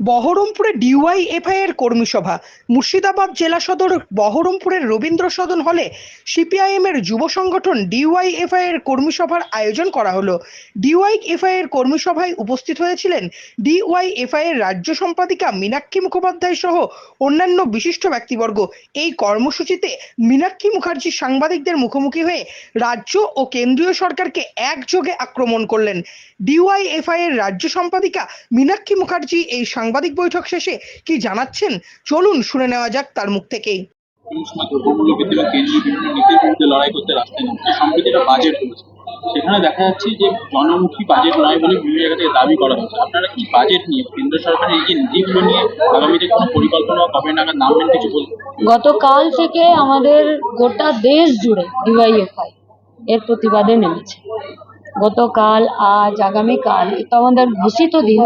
বহরমপুরে ডিওয়াইএফআই এর কর্মী সভা। মুর্শিদাবাদ জেলা সদর বহরমপুরের রবীন্দ্র সদন হলে সিপিআইএম এর যুব সংগঠন ডিওয়াইএফআই এর কর্মী সভার আয়োজন করা হলো। ডিওয়াইএফআই এর কর্মী সভায় উপস্থিত হয়েছিলেন ডিওয়াইএফআই এর রাজ্য সম্পাদিকা মীনাক্ষী মুখোপাধ্যায় সহ অন্যান্য বিশিষ্ট ব্যক্তিবর্গ। এই কর্মসূচিতে মীনাক্ষী মুখার্জি সাংবাদিকদের মুখোমুখি হয়ে রাজ্য ও কেন্দ্রীয় সরকারকে একযোগে আক্রমণ করলেন। ডিওয়াইএফআই এর রাজ্য সম্পাদিকা মীনাক্ষী মুখার্জি এই বৈঠক শেষে কি জানাচ্ছেন? চলুন শুনে নেওয়া যাক তার মুখ থেকেই। লড়াই করতে রাস্তায় নামছে সম্প্রতি বাজেট হয়েছে সেখানে দেখা যাচ্ছে যে জনমুখী বাজেট নয় বলে বিভিন্ন জায়গা থেকে দাবি করা হচ্ছে। আপনারা কি বাজেট নিয়ে কেন্দ্র সরকারের এই যে নীতিগুলো নিয়ে আগামীতে কোনো পরিকল্পনা কবে নাগাদ নামবেন কিছু বলুন। গতকাল থেকে আমাদের গোটা দেশ জুড়ে ডিওয়াইএফআই এর প্রতিবাদে নেমেছে। গতকাল, আজ, আগামীকাল, এ তো আমাদের ঘোষিত দিন।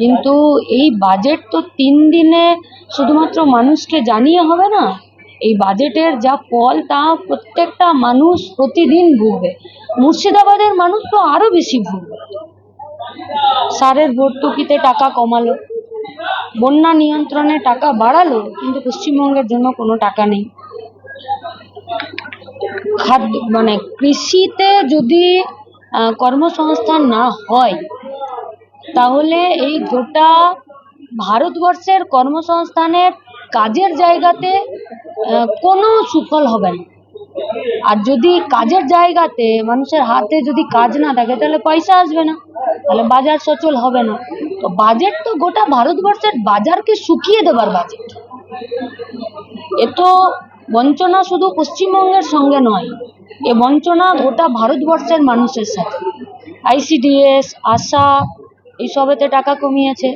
কিন্তু এই বাজেট তো তিন দিনে শুধুমাত্র মানুষকে জানিয়ে হবে না, এই বাজেটের যা ফল তা প্রত্যেকটা মানুষ প্রতিদিন ভুগবে। মুর্শিদাবাদের মানুষ তো আরও বেশি ভুগবে। সারের ভর্তুকিতে টাকা কমালো, বন্যা নিয়ন্ত্রণে টাকা বাড়ালো, কিন্তু পশ্চিমবঙ্গের জন্য কোনো টাকা নেই। খাদ্য মানে কৃষিতে যদি কর্মসংস্থান না হয়, তাহলে এই গোটা ভারতবর্ষের কর্মসংস্থানের কাজের জায়গাতে কোনো সুফল হবে না। আর যদি কাজের জায়গাতে মানুষের হাতে যদি কাজ না থাকে, তাহলে পয়সা আসবে না, তাহলে বাজার সচল হবে না। তো বাজেট তো গোটা ভারতবর্ষের বাজারকে শুকিয়ে দেবার বাজেট এ তো বঞ্চনা শুধু পশ্চিমবঙ্গের সঙ্গে নয়, এ বঞ্চনা গোটা ভারতবর্ষের মানুষের সাথে। আইসিডিএস, আশা, এইসবেতে টাকা কমিয়েছে,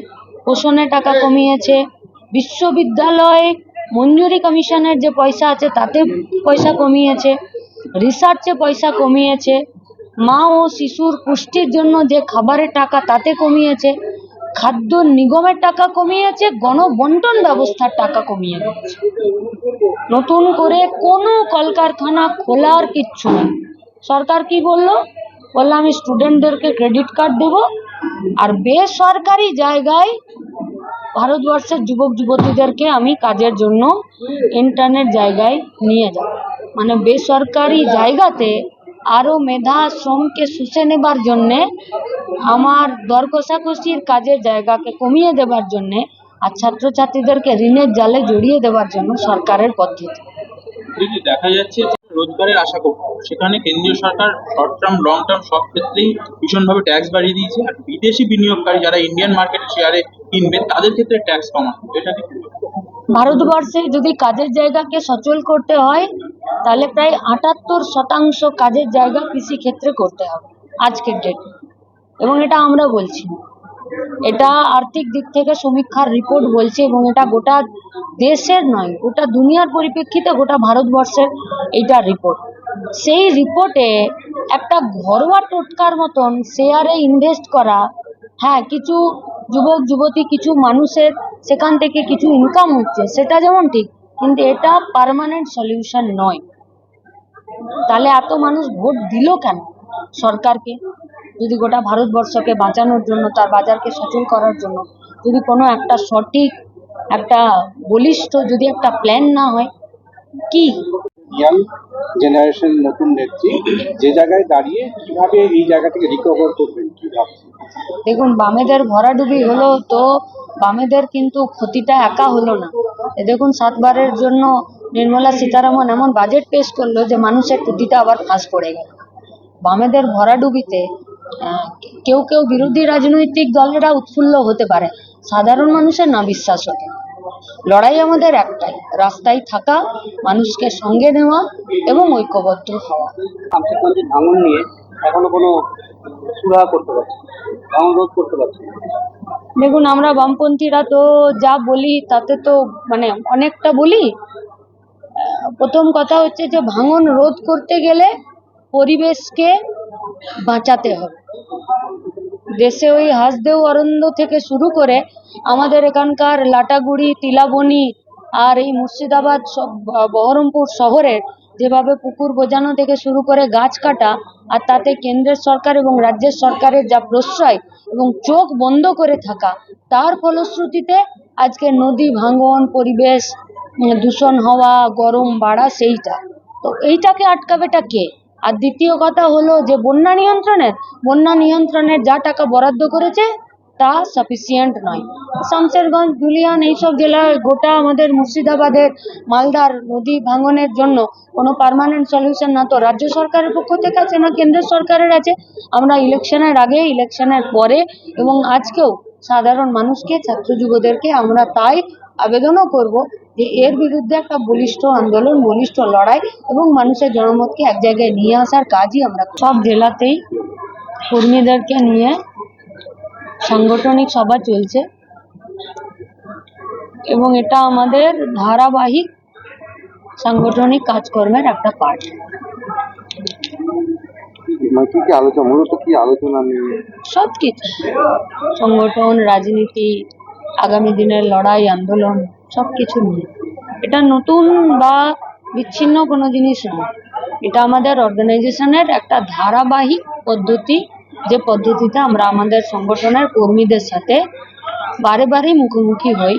পোষণে টাকা কমিয়েছে, বিশ্ববিদ্যালয় মঞ্জুরি কমিশনের যে পয়সা আছে তাতে পয়সা কমিয়েছে, রিসার্চে পয়সা কমিয়েছে, মা ও শিশুর পুষ্টির জন্য যে খাবারের টাকা তাতে কমিয়েছে খাদ্য নিগমের টাকা কমিয়েছে, গণবন্টন ব্যবস্থার টাকা কমিয়ে দিয়েছে নতুন করে কোনো কলকারখানা খোলার কিচ্ছু নেই। সরকার কি বলল? বলল, আমি স্টুডেন্টদেরকে ক্রেডিট কার্ড দেব। আর বেসরকারি জায়গায় ভারতবর্ষের যুবক যুবতীদেরকে আমি কাজের জন্য ইন্টারনেট জায়গায় নিয়ে যাব। মানে বেসরকারি জায়গাতে আরও মেধা শ্রমকে শুষে নেবার জন্যে আমার দর কষাকষির কাজের জায়গাকে কমিয়ে দেবার জন্যে আর ছাত্রছাত্রীদেরকে ঋণের জালে জড়িয়ে দেবার জন্য সরকারের পদ্ধতি। দেখা যাচ্ছে রোজগারের আশা করছে সেখানে কেন্দ্রীয় সরকার শর্ট টার্ম লং টার্ম সব ক্ষেত্রেই ভীষণভাবে ট্যাক্স বাড়িয়ে দিয়েছে আর বিদেশি বিনিয়োগকারী যারা ইন্ডিয়ান মার্কেটে শেয়ারে কিনবে তাদের ক্ষেত্রে ট্যাক্স কমানো এটা কি ভারতবর্ষে যদি কাজের জায়গাকে সচল করতে হয় তাহলে প্রায় আটাত্তর শতাংশ কাজের জায়গা কৃষি ক্ষেত্রে করতে হবে আজকের ডেট এবং এটা আমরা বলছি। এটা আর্থিক দিক থেকে সমীক্ষার রিপোর্ট বলছে এবং এটা গোটা দেশের নয়, গোটা দুনিয়ার পরিপ্রেক্ষিতে গোটা ভারতবর্ষের এইটা রিপোর্ট সেই রিপোর্টে একটা ঘরোয়া টোটকার মতন শেয়ারে ইনভেস্ট করা হ্যাঁ কিছু যুবক, যুবতী, কিছু মানুষের সেখান থেকে কিছু ইনকাম হচ্ছে, সেটা যেমন ঠিক, কিন্তু এটা পার্মানেন্ট সলিউশন নয়। তাহলে এত মানুষ ভোট দিল কেন সরকারকে? যদি গোটা ভারতবর্ষকে বাঁচানোর জন্য তার বাজারকে সচল করার জন্য যদি কোনো একটা সঠিক একটা বলিষ্ঠ যদি একটা প্ল্যান না হয় কি? ইয়াং জেনারেশন নতুন নেত্রী যে জায়গায় দাঁড়িয়ে কীভাবে এই জায়গা থেকে রিকভার করবেন দেখুন বামেদের ভরাডুবি হলো তো বামেদের কিন্তু ক্ষতিটা একা হলো না। এ দেখুন সাতবারের জন্য নির্মলা সীতারামন এমন বাজেট পেশ করল যে মানুষের ক্ষতিটা আবার ফাঁস পড়ে গেল। বামেদের ভরাডুবিতে কেউ কেউ বিরোধী রাজনৈতিক দলেরা উৎফুল্ল হতে পারে। সাধারণ মানুষের না বিশ্বাস হতে। লড়াই আমাদের একটাই রাস্তায় থাকা মানুষকে সঙ্গে নেওয়া এবং ঐক্যবদ্ধ হওয়া। শামশেরগঞ্জের ভাঙন নিয়ে এখনও কোনো সুরাহা করতে পারছে না, ভাঙন রোধ করতে পারছে। দেখুন আমরা বামপন্থীরা তো যা বলি তাতে তো মানে অনেকটা বলি। প্রথম কথা হচ্ছে যে ভাঙন রোধ করতে গেলে পরিবেশকে বাঁচাতে হবে। দেশে ওই হাসদেও অরণ্য থেকে শুরু করে আমাদের এখানকার লাটাগুড়ি তিলাবনি আর এই মুর্শিদাবাদ সব, বহরমপুর শহরের যেভাবে পুকুর বোজানো থেকে শুরু করে গাছ কাটা আর তাতে কেন্দ্রের সরকার এবং রাজ্যের সরকারের যা প্রশ্রয় এবং চোখ বন্ধ করে থাকা, তার ফলশ্রুতিতে আজকে নদী ভাঙন, পরিবেশ দূষণ হওয়া, গরম বাড়া সেইটা। তো এইটাকে আটকাবেটা কে? আর দ্বিতীয় কথা হলো যে বন্যা নিয়ন্ত্রণের বন্যা নিয়ন্ত্রণের যা টাকা বরাদ্দ করেছে তা সাফিসিয়েন্ট নয়। শামশেরগঞ্জ ধুলিয়ান এইসব জেলায় গোটা আমাদের মুর্শিদাবাদের মালদার নদী ভাঙনের জন্য কোনো পার্মানেন্ট সলিউশন না তো রাজ্য সরকারের পক্ষ থেকে আছে না কেন্দ্র সরকারের আছে? আমরা ইলেকশনের আগে, ইলেকশনের পরে এবং আজকেও সাধারণ মানুষকে, ছাত্র যুবদেরকে আমরা তাই আবেদনও করব যে এর বিরুদ্ধে একটা বলিষ্ঠ আন্দোলন বলিষ্ঠ লড়াই এবং মানুষের জনমতকে এক জায়গায় নিয়ে আসার কাজই আমরা সব জেলাতেই কর্মীদেরকে নিয়ে সাংগঠনিক সভা চলছে এবং এটা আমাদের ধারাবাহিক সাংগঠনিক কাজকর্মের একটা পার্ট মানে কি কি আলোচনা মূলত কি আলোচনা সব কিছু সংগঠন রাজনীতি আগামী দিনের লড়াই আন্দোলন সব কিছু নিয়ে। এটা নতুন বা বিচ্ছিন্ন কোনো জিনিস নয় এটা আমাদের অর্গানাইজেশনের একটা ধারাবাহিক পদ্ধতি। যে পদ্ধতিতে আমরা আমাদের সংগঠনের কর্মীদের সাথে বারে বারে মুখোমুখি হই।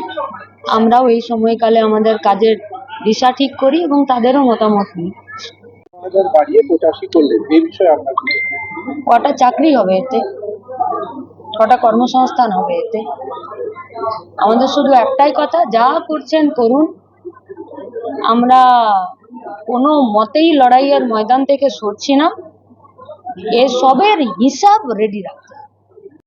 আমরাও এই সময়কালে আমাদের কাজের দিশা ঠিক করি এবং তাদেরও মতামত নিই? কটা চাকরি হবে এতে? কটা কর্মসংস্থান হবে এতে? আমাদের শুধু একটাই কথা, যা করছেন করুন। আমরা কোনো মতেই লড়াইয়ের ময়দান থেকে সরছি না। এসবের হিসাব রেডি রাখছি